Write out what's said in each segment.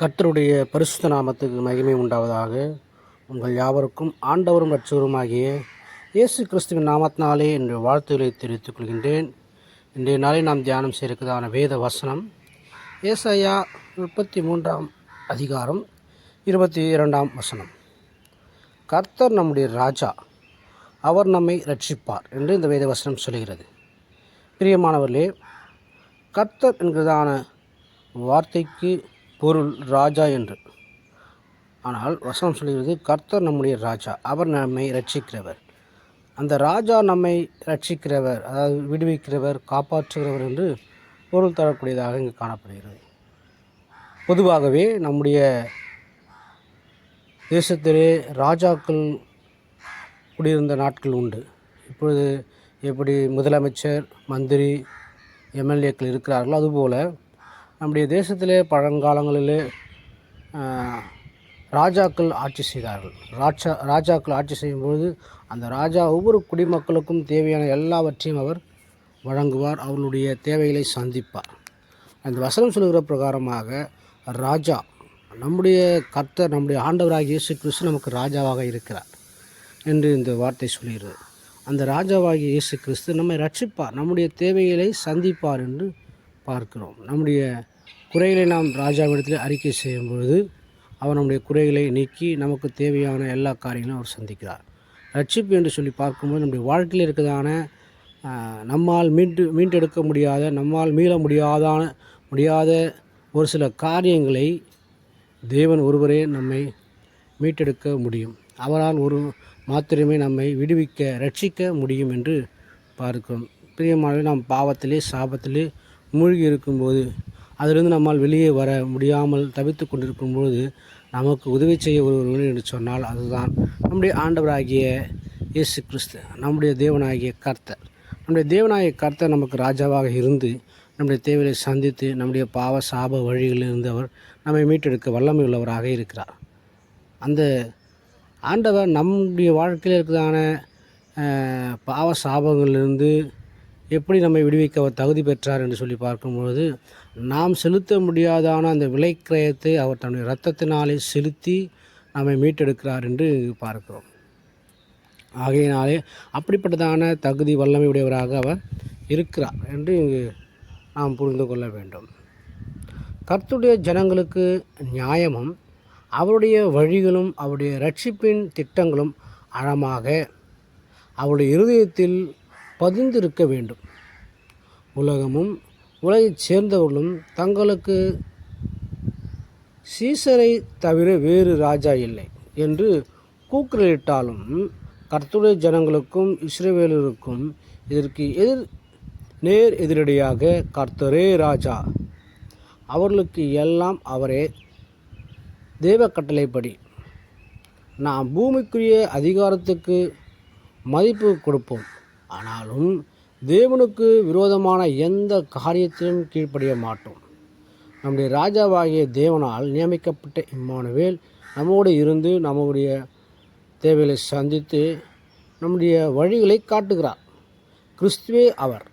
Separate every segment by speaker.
Speaker 1: கர்த்தருடைய பரிசுத்த நாமத்துக்கு மகிமை உண்டாவதாக. உங்கள் யாவருக்கும் ஆண்டவரும் லட்சவருமாகிய இயேசு கிறிஸ்துவின் நாமத்தினாலே என்று வாழ்த்துக்களை தெரிவித்துக் கொள்கின்றேன். இன்றைய நாளை நாம் தியானம் செய்திருக்கிறதான வேத வசனம் ஏசாயா முப்பத்தி மூன்றாம் அதிகாரம் இருபத்தி இரண்டாம் வசனம். கர்த்தர் நம்முடைய ராஜா அவர் நம்மை ரட்சிப்பார் என்று இந்த வேத வசனம் சொல்கிறது பிரியமானவர்களே கர்த்தர் என்கிறதான வார்த்தைக்கு பொருள் ராஜா என்று. ஆனால் வசனம் சொல்கிறது கர்த்தர் நம்முடைய ராஜா அவர் நம்மை ரட்சிக்கிறவர் அந்த ராஜா நம்மை ரட்சிக்கிறவர் அதாவது விடுவிக்கிறவர் காப்பாற்றுகிறவர் என்று பொருள் தரக்கூடியதாக இங்கு காணப்படுகிறது. பொதுவாகவே நம்முடைய தேசத்திலே ராஜாக்கள் குடியிருந்த நாட்கள் உண்டு. இப்பொழுது எப்படி முதலமைச்சர் மந்திரி எம்எல்ஏக்கள் இருக்கிறார்களோ அதுபோல் நம்முடைய தேசத்திலே பழங்காலங்களிலே ராஜாக்கள் ஆட்சி செய்தார்கள். ராஜா ராஜாக்கள் ஆட்சி செய்யும்பொழுது அந்த ராஜா ஒவ்வொரு குடிமக்களுக்கும் தேவையான எல்லாவற்றையும் அவர் வழங்குவார் அவர்களுடைய தேவைகளை சந்திப்பார். அந்த வசனம் சொல்கிற பிரகாரமாக ராஜா நம்முடைய கர்த்தர் நம்முடைய ஆண்டவராக இயேசு கிறிஸ்து நமக்கு ராஜாவாக இருக்கிறார் என்று இந்த வார்த்தை சொல்கிறது அந்த ராஜாவாகிய இயேசு கிறிஸ்து நம்மை ரட்சிப்பார் நம்முடைய தேவைகளை சந்திப்பார் என்று பார்க்கிறோம். நம்முடைய குறைகளை நாம் ராஜாவிடத்தில் அறிக்கை செய்யும் பொழுது அவர் நம்முடைய குறைகளை நீக்கி நமக்கு தேவையான எல்லா காரியங்களும் அவர் சந்திக்கிறார். ரட்சிப்பு என்று சொல்லி பார்க்கும்போது நம்முடைய வாழ்க்கையில் இருக்கிறதான நம்மால் மீண்டு மீண்டெடுக்க முடியாத நம்மால் மீள முடியாதான முடியாத ஒரு சில காரியங்களை தேவன் ஒருவரே நம்மை மீட்டெடுக்க முடியும். அவரால் ஒரு மாத்திரமே நம்மை விடுவிக்க ரட்சிக்க முடியும் என்று பார்க்கிறோம். பிரியமானவை நாம் பாவத்திலே சாபத்திலே மூழ்கி இருக்கும்போது அதிலிருந்து நம்மால் வெளியே வர முடியாமல் தவித்து கொண்டிருக்கும்போது நமக்கு உதவி செய்ய ஒருவர் என்று சொன்னால் அதுதான். நம்முடைய ஆண்டவராகிய இயேசு கிறிஸ்து நம்முடைய தேவனாகிய கர்த்தர். நம்முடைய தேவனாகிய கர்த்தர் நமக்கு ராஜாவாக இருந்து நம்முடைய தேவையை சந்தித்து நம்முடைய பாவ சாப வழிகளிலிருந்து அவர் நம்மை மீட்டெடுக்க வல்லமை உள்ளவராக இருக்கிறார். அந்த ஆண்டவர் நம்முடைய வாழ்க்கையில் இருக்கிறதான பாவ சாபங்களிலிருந்து எப்படி நம்மை விடுவிக்க அவர் தகுதி பெற்றார் என்று சொல்லி பார்க்கும்பொழுது நாம் செலுத்த முடியாதான அந்த விலைக்கிரயத்தை அவர் தன்னுடைய இரத்தத்தினாலே செலுத்தி நம்மை மீட்டெடுக்கிறார் என்று பார்க்கிறோம். ஆகையினாலே அப்படிப்பட்டதான தகுதி வல்லமை உடையவராக அவர் இருக்கிறார் என்று இங்கு நாம் புரிந்து கொள்ள வேண்டும். கர்த்துடைய ஜனங்களுக்கு நியாயமும் அவருடைய வழிகளும் அவருடைய ரட்சிப்பின் திட்டங்களும் ஆழமாக அவருடைய இருதயத்தில் பதிந்திருக்க வேண்டும். உலகமும் உலகைச் சேர்ந்தவர்களும் தங்களுக்கு சீசரை தவிர வேறு ராஜா இல்லை என்று கூக்குரலிட்டாலும் கர்த்துடைய ஜனங்களுக்கும் இஸ்ரேவேலருக்கும் இதற்கு எதிர் நேர் எதிரடியாக கர்த்தரே ராஜா. அவர்களுக்கு எல்லாம் அவரே தேவ கட்டளைப்படி நாம் பூமிக்குரிய அதிகாரத்துக்கு மதிப்பு கொடுப்போம். ஆனாலும் தேவனுக்கு விரோதமான எந்த காரியத்திலும் கீழ்ப்படிய மாட்டோம். நம்முடைய ராஜாவாகிய தேவனால் நியமிக்கப்பட்ட இம்மானுவேல் நம்மோடு இருந்து நம்முடைய தேவைகளை சந்தித்து நம்முடைய வழிகளை காட்டுகிறார். கிறிஸ்துவே அவர்.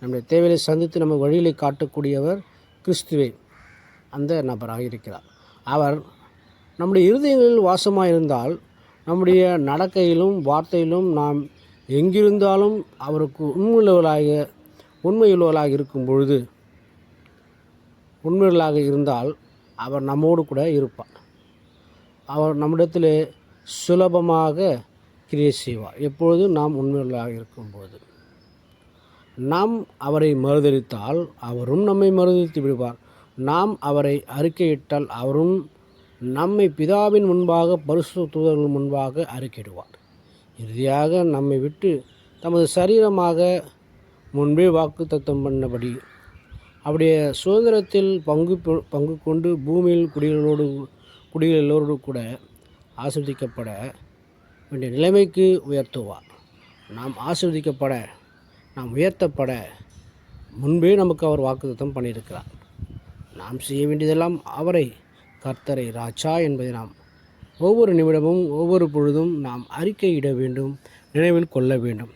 Speaker 1: நம்முடைய தேவைகளை சந்தித்து நம்ம வழிகளை காட்டக்கூடியவர் கிறிஸ்துவே அந்த நபராக இருக்கிறார். அவர் நம்முடைய இருதயங்களில் வாசமாக இருந்தால் நம்முடைய நடக்கையிலும் வார்த்தையிலும் நாம் எங்கிருந்தாலும் அவருக்கு உண்மையுள்ளவர்களாக உண்மையுள்ளவர்களாக இருக்கும் பொழுது உண்மையுள்ளவர்களாக இருந்தால் அவர் நம்மோடு கூட இருப்பார். அவர் நம்மிடத்தில் சுலபமாக கிரியை செய்வார். எப்பொழுதும் நாம் உண்மையுள்ளவர்களாக இருக்கும்போது நாம் அவரை மறுதளித்தால் அவரும் நம்மை மறுதளித்து விடுவார். நாம் அவரை அறிக்கையிட்டால் அவரும் நம்மை பிதாவின் முன்பாக பரிசு தூதர்கள் முன்பாக அறிக்கையிடுவார். இறுதியாக நம்மை விட்டு தமது சரீரமாக முன்பே வாக்கு தத்தம் பண்ணபடி அவருடைய சுதந்திரத்தில் பங்கு பெ- பங்கு கொண்டு பூமியில் குடிகளோடு குடிகளோடு கூட ஆசிர்வதிக்கப்பட வேண்டிய நிலைமைக்கு உயர்த்துவார் நாம் ஆசிர்வதிக்கப்பட நாம் உயர்த்தப்பட முன்பே நமக்கு அவர் வாக்குத்தத்தம் பண்ணியிருக்கிறார். நாம் செய்ய வேண்டியதெல்லாம் அவரை கர்த்தரை ராஜா என்பதை நாம் ஒவ்வொரு நிமிடமும் ஒவ்வொரு பொழுதும் நாம் அறிக்கையிட வேண்டும் நினைவில் கொள்ள வேண்டும்.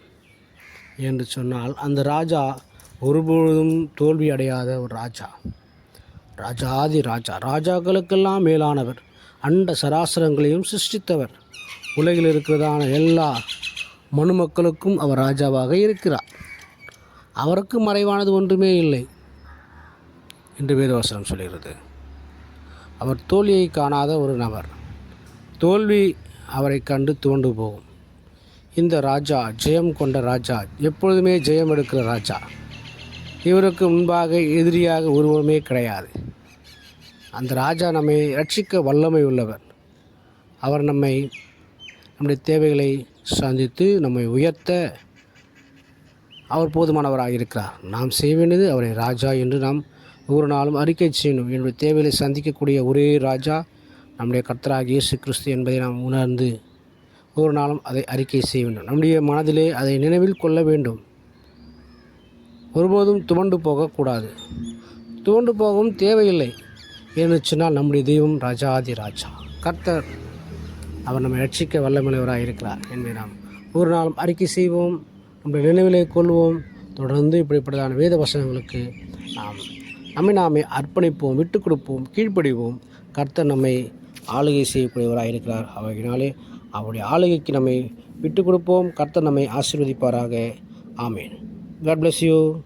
Speaker 1: என்று சொன்னால் அந்த ராஜா ஒருபொழுதும் தோல்வி அடையாத ஒரு ராஜா. ராஜாதி ராஜா. ராஜாக்களுக்கெல்லாம் மேலானவர் அண்ட சராசரங்களையும் சிருஷ்டித்தவர். உலகில் இருக்கிறதான எல்லா மனுமக்களுக்கும் அவர் ராஜாவாக இருக்கிறார். அவருக்கு மறைவானது ஒன்றுமே இல்லை என்று வேதவசனம் சொல்கிறது. அவர் தோல்வியை காணாத ஒரு நபர். தோல்வி அவரை கண்டு துவண்டு போகும். இந்த ராஜா ஜெயம் கொண்ட ராஜா எப்பொழுதுமே ஜெயம் எடுக்கிற ராஜா. இவருக்கு முன்பாக எதிரியாக உருவமே கிடையாது. அந்த ராஜா நம்மை ரட்சிக்க வல்லமை உள்ளவர். அவர் நம்மை நம்முடைய தேவைகளை சந்தித்து நம்மை உயர்த்த அவர் போதுமானவராக இருக்கிறார். நாம் செய்ய வேண்டியது அவரை ராஜா என்று நாம் ஒவ்வொரு நாளும் அறிக்கை செய்யணும். என்னுடைய தேவைகளை சந்திக்கக்கூடிய ஒரே ராஜா நம்முடைய கர்த்தராக இயேசு கிறிஸ்து என்பதை நாம் உணர்ந்து ஒவ்வொரு நாளும் அதை அறிக்கை செய்ய வேண்டும். நம்முடைய மனதிலே அதை நினைவில் கொள்ள வேண்டும். ஒருபோதும் துவண்டு போகக்கூடாது. துவண்டு போகவும் தேவையில்லை ஏன்னு சொன்னால் நம்முடைய தெய்வம் ராஜாதி ராஜா. கர்த்தர் அவர் நம்மை ரட்சிக்க வல்லமையுள்ளவராக இருக்கிறார் என்பதை நாம் ஒரு நாளும் அறிக்கை செய்வோம் நம்முடைய நினைவிலே கொள்வோம். தொடர்ந்து இப்படிப்பட்டதான வேத வசனங்களுக்கு நாம் நம்மை நாமே அர்ப்பணிப்போம் விட்டு கொடுப்போம் கீழ்ப்படிவோம். கர்த்தர் நம்மை ஆளுகை செய்யக்கூடியவராக இருக்கிறார். அவையினாலே அவருடைய ஆளுகைக்கு நம்மை விட்டு கொடுப்போம். கர்த்தர் நம்மை ஆசீர்வதிப்பாராக. ஆமேன். God bless you